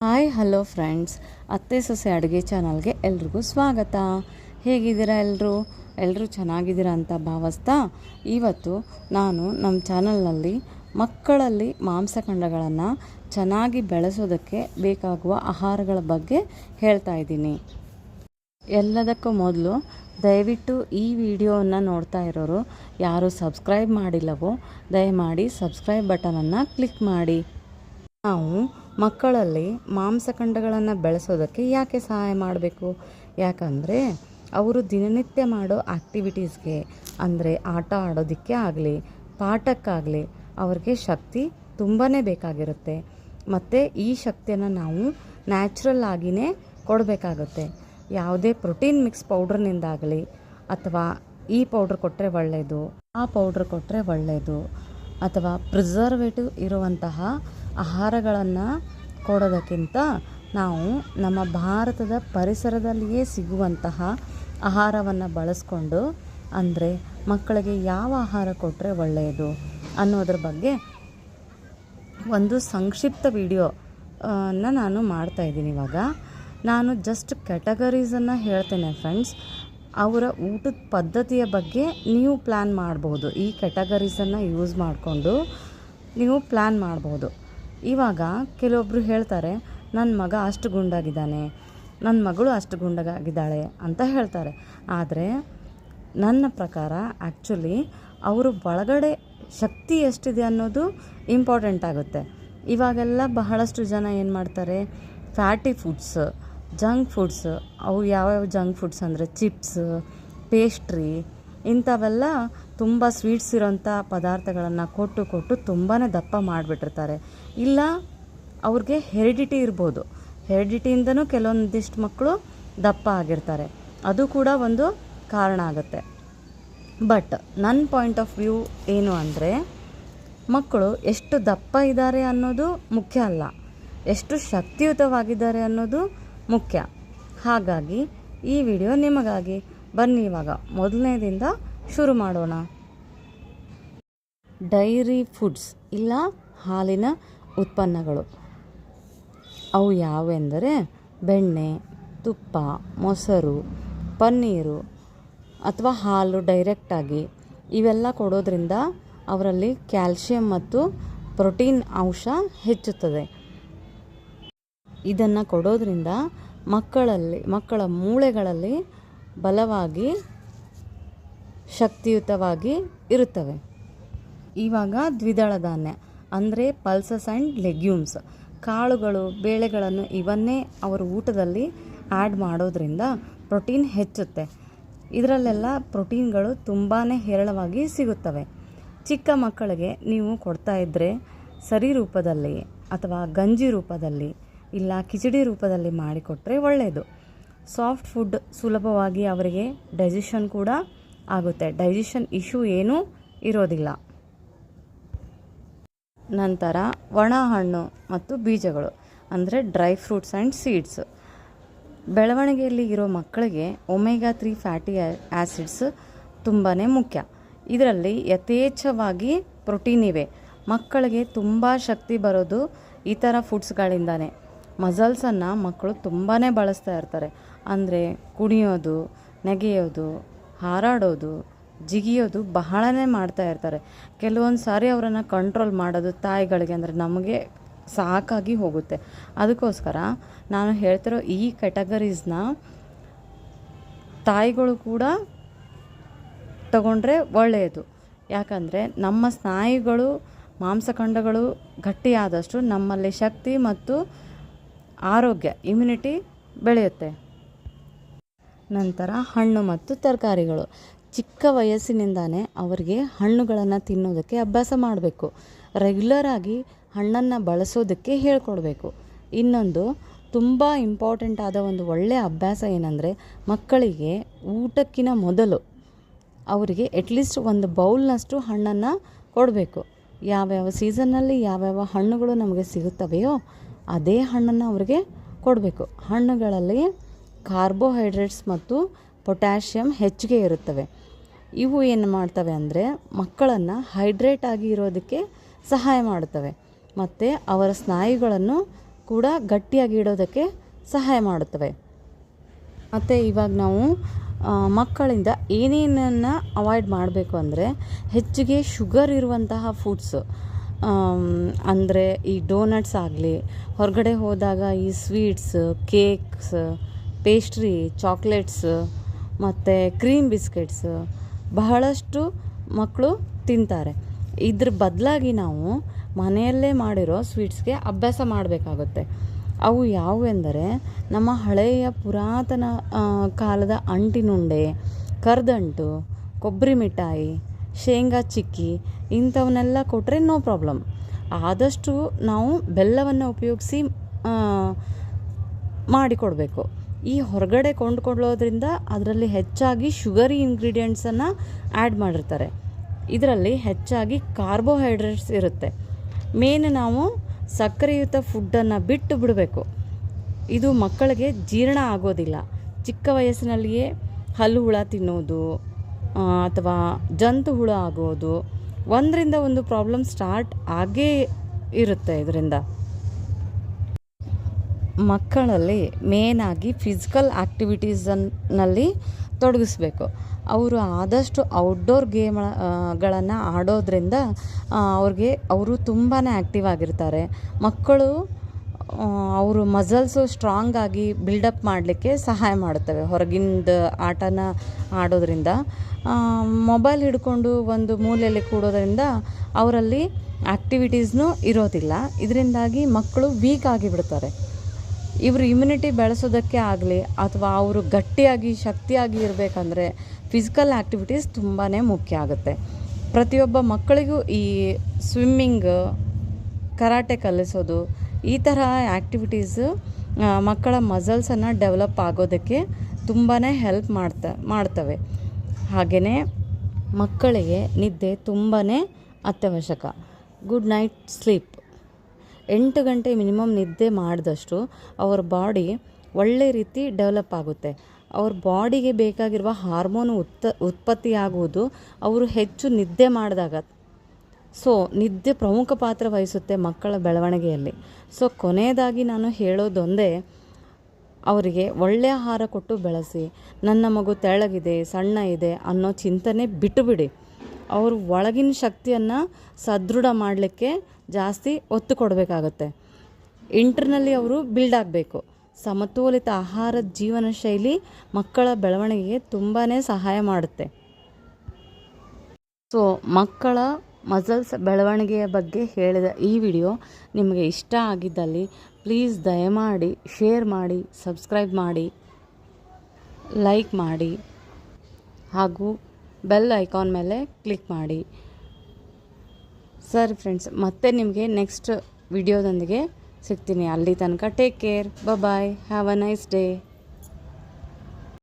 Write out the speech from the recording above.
Hi, hello friends. ಅತ್ತೆ ಸೊಸೆ ಅಡುಗೆ ಚಾನಲ್ಗೆ ಎಲ್ರಿಗೂ ಸ್ವಾಗತ. ಹೇಗಿದ್ದೀರಾ ಎಲ್ಲರೂ ಎಲ್ಲರೂ ಚೆನ್ನಾಗಿದ್ದೀರಾ ಅಂತ ಭಾವಿಸ್ತಾ ಇವತ್ತು ನಾನು ನಮ್ಮ ಚಾನಲ್ನಲ್ಲಿ ಮಕ್ಕಳಲ್ಲಿ ಮಾಂಸಖಂಡಗಳನ್ನು ಚೆನ್ನಾಗಿ ಬೆಳೆಸೋದಕ್ಕೆ ಬೇಕಾಗುವ ಆಹಾರಗಳ ಬಗ್ಗೆ ಹೇಳ್ತಾ ಇದ್ದೀನಿ. ಎಲ್ಲದಕ್ಕೂ ಮೊದಲು ದಯವಿಟ್ಟು ಈ ವಿಡಿಯೋವನ್ನು ನೋಡ್ತಾ ಇರೋರು ಯಾರು ಸಬ್ಸ್ಕ್ರೈಬ್ ಮಾಡಿಲ್ಲವೋ ದಯಮಾಡಿ ಸಬ್ಸ್ಕ್ರೈಬ್ ಬಟನನ್ನು ಕ್ಲಿಕ್ ಮಾಡಿ. ನಾವು ಮಕ್ಕಳಲ್ಲಿ ಮಾಂಸಖಂಡಗಳನ್ನು ಬೆಳೆಸೋದಕ್ಕೆ ಯಾಕೆ ಸಹಾಯ ಮಾಡಬೇಕು? ಯಾಕಂದರೆ ಅವರು ದಿನನಿತ್ಯ ಮಾಡೋ ಆ್ಯಕ್ಟಿವಿಟೀಸ್ಗೆ ಅಂದರೆ ಆಟ ಆಡೋದಕ್ಕೆ ಆಗಲಿ, ಪಾಠಕ್ಕಾಗಲಿ ಅವ್ರಿಗೆ ಶಕ್ತಿ ತುಂಬಾ ಬೇಕಾಗಿರುತ್ತೆ. ಮತ್ತು ಈ ಶಕ್ತಿಯನ್ನು ನಾವು ನ್ಯಾಚುರಲ್ ಆಗಿಯೇ ಕೊಡಬೇಕಾಗುತ್ತೆ. ಯಾವುದೇ ಪ್ರೋಟೀನ್ ಮಿಕ್ಸ್ ಪೌಡ್ರ್ನಿಂದಾಗಲಿ ಅಥವಾ ಈ ಪೌಡ್ರ್ ಕೊಟ್ಟರೆ ಒಳ್ಳೆಯದು ಆ ಪೌಡ್ರ್ ಕೊಟ್ಟರೆ ಒಳ್ಳೆಯದು ಅಥವಾ ಪ್ರಿಸರ್ವೇಟಿವ್ ಇರುವಂತಹ ಆಹಾರಗಳನ್ನು ಕೊಡೋದಕ್ಕಿಂತ ನಾವು ನಮ್ಮ ಭಾರತದ ಪರಿಸರದಲ್ಲಿಯೇ ಸಿಗುವಂತಹ ಆಹಾರವನ್ನು ಬಳಸ್ಕೊಂಡು, ಅಂದರೆ ಮಕ್ಕಳಿಗೆ ಯಾವ ಆಹಾರ ಕೊಟ್ಟರೆ ಒಳ್ಳೆಯದು ಅನ್ನೋದ್ರ ಬಗ್ಗೆ ಒಂದು ಸಂಕ್ಷಿಪ್ತ ವಿಡಿಯೋ ನಾನು ಮಾಡ್ತಾ ಇದ್ದೀನಿ ಇವಾಗ. ನಾನು ಜಸ್ಟ್ ಕ್ಯಾಟಗರೀಸನ್ನು ಹೇಳ್ತೇನೆ ಫ್ರೆಂಡ್ಸ್ ಅವರ ಊಟದ ಪದ್ಧತಿಯ ಬಗ್ಗೆ ನೀವು ಪ್ಲ್ಯಾನ್ ಮಾಡ್ಬೋದು. ಈ ಕ್ಯಾಟಗರೀಸನ್ನು ಯೂಸ್ ಮಾಡಿಕೊಂಡು ನೀವು ಪ್ಲ್ಯಾನ್ ಮಾಡ್ಬೋದು. ಇವಾಗ ಕೆಲವೊಬ್ಬರು ಹೇಳ್ತಾರೆ ನನ್ನ ಮಗ ಅಷ್ಟು ಗುಂಡಾಗಿದ್ದಾನೆ ನನ್ನ ಮಗಳು ಅಷ್ಟು ಗುಂಡಾಗಿದ್ದಾಳೆ ಅಂತ ಹೇಳ್ತಾರೆ. ಆದರೆ ನನ್ನ ಪ್ರಕಾರ ಆ್ಯಕ್ಚುಲಿ ಅವರು ಒಳಗಡೆ ಶಕ್ತಿ ಎಷ್ಟಿದೆ ಅನ್ನೋದು ಇಂಪಾರ್ಟೆಂಟ್ ಆಗುತ್ತೆ. ಇವಾಗೆಲ್ಲ ಬಹಳಷ್ಟು ಜನ ಏನು ಮಾಡ್ತಾರೆ, ಫ್ಯಾಟಿ ಫುಡ್ಸ್, ಜಂಕ್ ಫುಡ್ಸ್, ಅವು ಯಾವ್ಯಾವ ಜಂಕ್ ಫುಡ್ಸ್ ಅಂದರೆ ಚಿಪ್ಸ್, ಪೇಸ್ಟ್ರಿ ಇಂಥವೆಲ್ಲ ತುಂಬ ಸ್ವೀಟ್ಸ್ ಇರೋಂಥ ಪದಾರ್ಥಗಳನ್ನು ಕೊಟ್ಟು ಕೊಟ್ಟು ತುಂಬಾ ದಪ್ಪ ಮಾಡಿಬಿಟ್ಟಿರ್ತಾರೆ. ಇಲ್ಲ, ಅವ್ರಿಗೆ ಹೆರಿಡಿಟಿ ಇರ್ಬೋದು. ಹೆರಿಡಿಟಿಯಿಂದನೂ ಕೆಲವೊಂದಿಷ್ಟು ಮಕ್ಕಳು ದಪ್ಪ ಆಗಿರ್ತಾರೆ. ಅದು ಕೂಡ ಒಂದು ಕಾರಣ ಆಗುತ್ತೆ. ಬಟ್ ನನ್ನ ಪಾಯಿಂಟ್ ಆಫ್ ವ್ಯೂ ಏನು ಅಂದರೆ ಮಕ್ಕಳು ಎಷ್ಟು ದಪ್ಪ ಇದ್ದಾರೆ ಅನ್ನೋದು ಮುಖ್ಯ ಅಲ್ಲ. ಎಷ್ಟು ಶಕ್ತಿಯುತವಾಗಿದ್ದಾರೆ ಅನ್ನೋದು ಮುಖ್ಯ. ಹಾಗಾಗಿ ಈ ವಿಡಿಯೋ ನಿಮಗಾಗಿ ಬನ್ನಿ ಇವಾಗ. ಮೊದಲನೇದಿಂದ ಶುರು ಮಾಡೋಣ. ಡೈರಿ ಫುಡ್ಸ್, ಇಲ್ಲ ಹಾಲಿನ ಉತ್ಪನ್ನಗಳು. ಅವು ಯಾವೆಂದರೆ ಬೆಣ್ಣೆ, ತುಪ್ಪ, ಮೊಸರು, ಪನ್ನೀರು ಅಥವಾ ಹಾಲು ಡೈರೆಕ್ಟಾಗಿ ಇವೆಲ್ಲ ಕೊಡೋದ್ರಿಂದ ಅವರಲ್ಲಿ ಕ್ಯಾಲ್ಶಿಯಂ ಮತ್ತು ಪ್ರೋಟೀನ್ ಅಂಶ ಹೆಚ್ಚುತ್ತದೆ. ಇದನ್ನು ಕೊಡೋದ್ರಿಂದ ಮಕ್ಕಳಲ್ಲಿ, ಮಕ್ಕಳ ಮೂಳೆಗಳಲ್ಲಿ ಬಲವಾಗಿ, ಶಕ್ತಿಯುತವಾಗಿ ಇರುತ್ತವೆ. ಇವಾಗ ದ್ವಿದಳ ಧಾನ್ಯ, ಅಂದರೆ ಪಲ್ಸಸ್ ಆ್ಯಂಡ್ ಲೆಗ್ಯೂಮ್ಸ್. ಕಾಳುಗಳು, ಬೇಳೆಗಳನ್ನು ಇವನ್ನೇ ಅವರ ಊಟದಲ್ಲಿ ಆ್ಯಡ್ ಮಾಡೋದ್ರಿಂದ ಪ್ರೋಟೀನ್ ಹೆಚ್ಚುತ್ತೆ. ಇದರಲ್ಲೆಲ್ಲ ಪ್ರೋಟೀನ್ಗಳು ತುಂಬಾ ಹೇರಳವಾಗಿ ಸಿಗುತ್ತವೆ. ಚಿಕ್ಕ ಮಕ್ಕಳಿಗೆ ನೀವು ಕೊಡ್ತಾ ಇದ್ದರೆ ಸರಿ ರೂಪದಲ್ಲಿ ಅಥವಾ ಗಂಜಿ ರೂಪದಲ್ಲಿ, ಇಲ್ಲ ಕಿಚಡಿ ರೂಪದಲ್ಲಿ ಮಾಡಿಕೊಟ್ಟರೆ ಒಳ್ಳೆಯದು ಸಾಫ್ಟ್ ಫುಡ್ ಸುಲಭವಾಗಿ ಅವರಿಗೆ ಡೈಜೆಷನ್ ಕೂಡ ಆಗುತ್ತೆ. ಡೈಜೆಷನ್ ಇಶ್ಯೂ ಏನೂ ಇರೋದಿಲ್ಲ. ನಂತರ ಒಣ ಹಣ್ಣು ಮತ್ತು ಬೀಜಗಳು, ಅಂದರೆ ಡ್ರೈ ಫ್ರೂಟ್ಸ್ ಆ್ಯಂಡ್ ಸೀಡ್ಸ್. ಬೆಳವಣಿಗೆಯಲ್ಲಿ ಇರೋ ಮಕ್ಕಳಿಗೆ ಒಮೆಗಾ ತ್ರೀ ಫ್ಯಾಟಿ ಆ್ಯಸಿಡ್ಸ್ ತುಂಬಾ ಮುಖ್ಯ. ಇದರಲ್ಲಿ ಯಥೇಚ್ಛವಾಗಿ ಪ್ರೋಟೀನ್ ಇವೆ. ಮಕ್ಕಳಿಗೆ ತುಂಬ ಶಕ್ತಿ ಬರೋದು ಈ ಥರ ಫುಡ್ಸ್ಗಳಿಂದಾನೆ. ಮಸಲ್ಸನ್ನು ಮಕ್ಕಳು ತುಂಬಾ ಬಳಸ್ತಾ ಇರ್ತಾರೆ. ಅಂದರೆ ಕುಣಿಯೋದು, ನೆಗೆಯೋದು, ಹಾರಾಡೋದು, ಜಿಗಿಯೋದು ಬಹಳನೇ ಮಾಡ್ತಾ ಇರ್ತಾರೆ. ಕೆಲವೊಂದು ಸಾರಿ ಅವರನ್ನು ಕಂಟ್ರೋಲ್ ಮಾಡೋದು ತಾಯಿಗಳಿಗೆ ಅಂದರೆ ನಮಗೆ ಸಾಕಾಗಿ ಹೋಗುತ್ತೆ. ಅದಕ್ಕೋಸ್ಕರ ನಾನು ಹೇಳ್ತಿರೋ ಈ ಕ್ಯಾಟಗರೀಸ್ನ ತಾಯಿಗಳು ಕೂಡ ತಗೊಂಡ್ರೆ ಒಳ್ಳೆಯದು. ಯಾಕಂದರೆ ನಮ್ಮ ಸ್ನಾಯುಗಳು, ಮಾಂಸಖಂಡಗಳು ಗಟ್ಟಿಯಾದಷ್ಟು ನಮ್ಮಲ್ಲಿ ಶಕ್ತಿ ಮತ್ತು ಆರೋಗ್ಯ ಇಮ್ಯುನಿಟಿ ಬೆಳೆಯುತ್ತೆ. ನಂತರ ಹಣ್ಣು ಮತ್ತು ತರಕಾರಿಗಳು. ಚಿಕ್ಕ ವಯಸ್ಸಿನಿಂದಾನೇ ಅವರಿಗೆ ಹಣ್ಣುಗಳನ್ನು ತಿನ್ನೋದಕ್ಕೆ ಅಭ್ಯಾಸ ಮಾಡಬೇಕು. ರೆಗ್ಯುಲರಾಗಿ ಹಣ್ಣನ್ನು ಬಳಸೋದಕ್ಕೆ ಹೇಳ್ಕೊಡ್ಬೇಕು. ಇನ್ನೊಂದು, ತುಂಬ ಇಂಪಾರ್ಟೆಂಟ್ ಆದ ಒಂದು ಒಳ್ಳೆಯ ಅಭ್ಯಾಸ ಏನಂದರೆ ಮಕ್ಕಳಿಗೆ ಊಟಕ್ಕಿನ ಮೊದಲು ಅವರಿಗೆ ಅಟ್ಲೀಸ್ಟ್ ಒಂದು ಬೌಲ್ನಷ್ಟು ಹಣ್ಣನ್ನು ಕೊಡಬೇಕು. ಯಾವ್ಯಾವ ಸೀಸನ್ನಲ್ಲಿ ಯಾವ್ಯಾವ ಹಣ್ಣುಗಳು ನಮಗೆ ಸಿಗುತ್ತವೆಯೋ ಅದೇ ಹಣ್ಣನ್ನು ಅವರಿಗೆ ಕೊಡಬೇಕು. ಹಣ್ಣುಗಳಲ್ಲಿ ಕಾರ್ಬೋಹೈಡ್ರೇಟ್ಸ್ ಮತ್ತು ಪೊಟ್ಯಾಷಿಯಮ್ ಹೆಚ್ಚಿಗೆ ಇರುತ್ತವೆ. ಇವು ಏನು ಮಾಡ್ತವೆ ಅಂದರೆ ಮಕ್ಕಳನ್ನು ಹೈಡ್ರೇಟ್ ಆಗಿ ಇರೋದಕ್ಕೆ ಸಹಾಯ ಮಾಡುತ್ತವೆ. ಮತ್ತು ಅವರ ಸ್ನಾಯುಗಳನ್ನು ಕೂಡ ಗಟ್ಟಿಯಾಗಿ ಇಡೋದಕ್ಕೆ ಸಹಾಯ ಮಾಡುತ್ತವೆ. ಮತ್ತು ಇವಾಗ ನಾವು ಮಕ್ಕಳಿಂದ ಏನೇನನ್ನು ಅವಾಯ್ಡ್ ಮಾಡಬೇಕು ಅಂದರೆ ಹೆಚ್ಚಿಗೆ ಶುಗರ್ ಇರುವಂತಹ ಫುಡ್ಸು ಅಂದರೆ ಈ ಡೋನಟ್ಸ್ ಆಗಲಿ, ಹೊರಗಡೆ ಹೋದಾಗ ಈ ಸ್ವೀಟ್ಸ್, ಕೇಕ್ಸ್ ಪೇಸ್ಟ್ರಿ ಚಾಕ್ಲೇಟ್ಸ್ ಮತ್ತು ಕ್ರೀಮ್ ಬಿಸ್ಕೆಟ್ಸ್ ಬಹಳಷ್ಟು ಮಕ್ಕಳು ತಿಂತಾರೆ. ಇದ್ರ ಬದಲಾಗಿ ನಾವು ಮನೆಯಲ್ಲೇ ಮಾಡಿರೋ ಸ್ವೀಟ್ಸ್ಗೆ ಅಭ್ಯಾಸ ಮಾಡಬೇಕಾಗುತ್ತೆ. ಅವು ಯಾವುವೆಂದರೆ ನಮ್ಮ ಹಳೆಯ ಪುರಾತನ ಕಾಲದ ಅಂಟಿನುಂಡೆ, ಕರ್ದಂಟು, ಕೊಬ್ಬರಿ ಮಿಠಾಯಿ, ಶೇಂಗಾ ಚಿಕ್ಕಿ ಇಂಥವನ್ನೆಲ್ಲ ಕೊಟ್ಟರೆ ನೋ ಪ್ರಾಬ್ಲಮ್ ಆದಷ್ಟು ನಾವು ಬೆಲ್ಲವನ್ನು ಉಪಯೋಗಿಸಿ ಮಾಡಿಕೊಡ್ಬೇಕು. ಈ ಹೊರಗಡೆ ಕೊಂಡ್ಕೊಳ್ಳೋದ್ರಿಂದ ಅದರಲ್ಲಿ ಹೆಚ್ಚಾಗಿ ಶುಗರಿ ಇಂಗ್ರೀಡಿಯೆಂಟ್ಸನ್ನು ಆ್ಯಡ್ ಮಾಡಿರ್ತಾರೆ. ಇದರಲ್ಲಿ ಹೆಚ್ಚಾಗಿ ಕಾರ್ಬೋಹೈಡ್ರೇಟ್ಸ್ ಇರುತ್ತೆ. ಮೇನ್ ನಾವು ಸಕ್ಕರೆಯುತ ಫುಡ್ಡನ್ನು ಬಿಟ್ಟು ಬಿಡಬೇಕು. ಇದು ಮಕ್ಕಳಿಗೆ ಜೀರ್ಣ ಆಗೋದಿಲ್ಲ. ಚಿಕ್ಕ ವಯಸ್ಸಿನಲ್ಲಿಯೇ ಹಲ್ಲು ಹುಳ ತಿನ್ನೋದು ಅಥವಾ ಜಂತು ಹುಳ ಆಗೋದು, ಒಂದರಿಂದ ಒಂದು ಪ್ರಾಬ್ಲಮ್ ಸ್ಟಾರ್ಟ್ ಆಗೇ ಇರುತ್ತೆ ಇದರಿಂದ. ಮಕ್ಕಳಲ್ಲಿ ಮೇನಾಗಿ ಫಿಸಿಕಲ್ ಆ್ಯಕ್ಟಿವಿಟೀಸನ್ನಲ್ಲಿ ತೊಡಗಿಸ್ಬೇಕು. ಅವರು ಆದಷ್ಟು ಔಟ್ಡೋರ್ ಗೇಮ್ಗಳನ್ನು ಆಡೋದ್ರಿಂದ ಅವ್ರಿಗೆ ಅವರು ತುಂಬಾ ಆ್ಯಕ್ಟಿವ್ ಆಗಿರ್ತಾರೆ. ಮಕ್ಕಳು ಅವರು ಮಸಲ್ಸು ಸ್ಟ್ರಾಂಗ್ ಆಗಿ ಬಿಲ್ಡಪ್ ಮಾಡಲಿಕ್ಕೆ ಸಹಾಯ ಮಾಡುತ್ತವೆ ಹೊರಗಿಂದ ಆಟನ ಆಡೋದ್ರಿಂದ. ಮೊಬೈಲ್ ಹಿಡ್ಕೊಂಡು ಒಂದು ಮೂಲೆಯಲ್ಲಿ ಕೂಡೋದ್ರಿಂದ ಅವರಲ್ಲಿ ಆ್ಯಕ್ಟಿವಿಟೀಸ್ನೂ ಇರೋದಿಲ್ಲ. ಇದರಿಂದಾಗಿ ಮಕ್ಕಳು ವೀಕ್ ಆಗಿಬಿಡ್ತಾರೆ. ಇವರು ಇಮ್ಯುನಿಟಿ ಬೆಳೆಸೋದಕ್ಕೆ ಆಗಲಿ ಅಥವಾ ಅವರು ಗಟ್ಟಿಯಾಗಿ, ಶಕ್ತಿಯಾಗಿ ಇರಬೇಕಂದ್ರೆ ಫಿಸಿಕಲ್ ಆ್ಯಕ್ಟಿವಿಟೀಸ್ ತುಂಬಾ ಮುಖ್ಯ ಆಗುತ್ತೆ. ಪ್ರತಿಯೊಬ್ಬ ಮಕ್ಕಳಿಗೂ ಈ ಸ್ವಿಮ್ಮಿಂಗ್ ಕರಾಟೆ ಕಲಿಸೋದು, ಈ ಥರ ಆ್ಯಕ್ಟಿವಿಟೀಸು ಮಕ್ಕಳ ಮಸಲ್ಸನ್ನು ಡೆವಲಪ್ ಆಗೋದಕ್ಕೆ ತುಂಬಾ ಹೆಲ್ಪ್ ಮಾಡ್ತಾ, ಮಾಡ್ತವೆ. ಹಾಗೆಯೇ ಮಕ್ಕಳಿಗೆ ನಿದ್ದೆ ತುಂಬಾ ಅತ್ಯವಶ್ಯಕ. ಗುಡ್ ನೈಟ್ ಸ್ಲೀಪ್ ಎಂಟು ಗಂಟೆ ಮಿನಿಮಮ್ ನಿದ್ದೆ ಮಾಡಿದಷ್ಟು ಅವ್ರ ಬಾಡಿ ಒಳ್ಳೆ ರೀತಿ ಡೆವಲಪ್ ಆಗುತ್ತೆ. ಅವ್ರ ಬಾಡಿಗೆ ಬೇಕಾಗಿರುವ ಹಾರ್ಮೋನು ಉತ್ ಉತ್ಪತ್ತಿಯಾಗುವುದು ಅವರು ಹೆಚ್ಚು ನಿದ್ದೆ ಮಾಡಿದಾಗ. ಸೊ, ನಿದ್ದೆ ಪ್ರಮುಖ ಪಾತ್ರ ವಹಿಸುತ್ತೆ ಮಕ್ಕಳ ಬೆಳವಣಿಗೆಯಲ್ಲಿ. ಸೊ, ಕೊನೆಯದಾಗಿ ನಾನು ಹೇಳೋದೊಂದೇ, ಅವರಿಗೆ ಒಳ್ಳೆಯ ಆಹಾರ ಕೊಟ್ಟು ಬೆಳೆಸಿ, ನನ್ನ ಮಗು ತೆಳಗಿದೆ, ಸಣ್ಣ ಇದೆ ಅನ್ನೋ ಚಿಂತನೆ ಬಿಟ್ಟುಬಿಡಿ ಅವ್ರ ಒಳಗಿನ ಶಕ್ತಿಯನ್ನು ಸದೃಢ ಮಾಡಲಿಕ್ಕೆ ಜಾಸ್ತಿ ಒತ್ತು ಕೊಡಬೇಕಾಗತ್ತೆ. ಇಂಟರ್ನಲ್ಲಿ ಅವರು ಬಿಲ್ಡ್ ಆಗಬೇಕು. ಸಮತೋಲಿತ ಆಹಾರದ ಜೀವನ ಶೈಲಿ ಮಕ್ಕಳ ಬೆಳವಣಿಗೆಗೆ ತುಂಬಾ ಸಹಾಯ ಮಾಡುತ್ತೆ. ಸೊ ಮಕ್ಕಳ ಮಸಲ್ಸ್ ಬೆಳವಣಿಗೆಯ ಬಗ್ಗೆ ಹೇಳಿದ ಈ ವಿಡಿಯೋ ನಿಮಗೆ ಇಷ್ಟ ಆಗಿದ್ದಲ್ಲಿ ಪ್ಲೀಸ್ ದಯಮಾಡಿ ಶೇರ್ ಮಾಡಿ ಸಬ್ಸ್ಕ್ರೈಬ್ ಮಾಡಿ ಲೈಕ್ ಮಾಡಿ ಹಾಗೂ ಬೆಲ್ ಐಕಾನ್ ಮೇಲೆ ಕ್ಲಿಕ್ ಮಾಡಿ. ಸರಿ ಫ್ರೆಂಡ್ಸ್, ಮತ್ತೆ ನಿಮಗೆ ನೆಕ್ಸ್ಟ್ ವಿಡಿಯೋದೊಂದಿಗೆ ಸಿಗ್ತೀನಿ. ಅಲ್ಲಿ ತನಕ take care. Bye have a nice day